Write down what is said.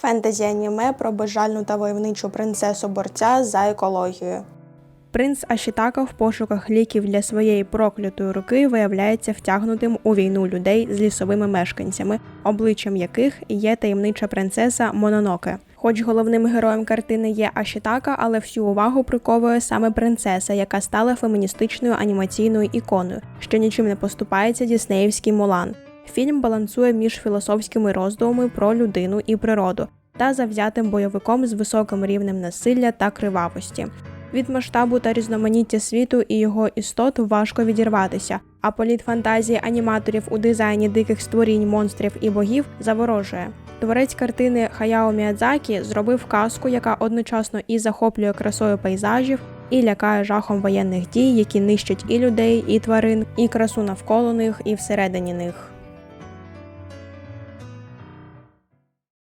Фентезі аніме про безжальну та войовничу принцесу борця за екологію. Принц Ашітака в пошуках ліків для своєї проклятої руки виявляється втягнутим у війну людей з лісовими мешканцями, обличчям яких є таємнича принцеса Мононоке. Хоч головним героєм картини є Ашітака, але всю увагу приковує саме принцеса, яка стала феміністичною анімаційною іконою, що нічим не поступається діснеївський Мулан. Фільм балансує між філософськими роздумами про людину і природу та завзятим бойовиком з високим рівнем насилля та кривавості. Від масштабу та різноманіття світу і його істот важко відірватися, а політ фантазії аніматорів у дизайні диких створінь, монстрів і богів заворожує. Творець картини Хаяо Міядзакі зробив казку, яка одночасно і захоплює красою пейзажів, і лякає жахом воєнних дій, які нищать і людей, і тварин, і красу навколо них, і всередині них.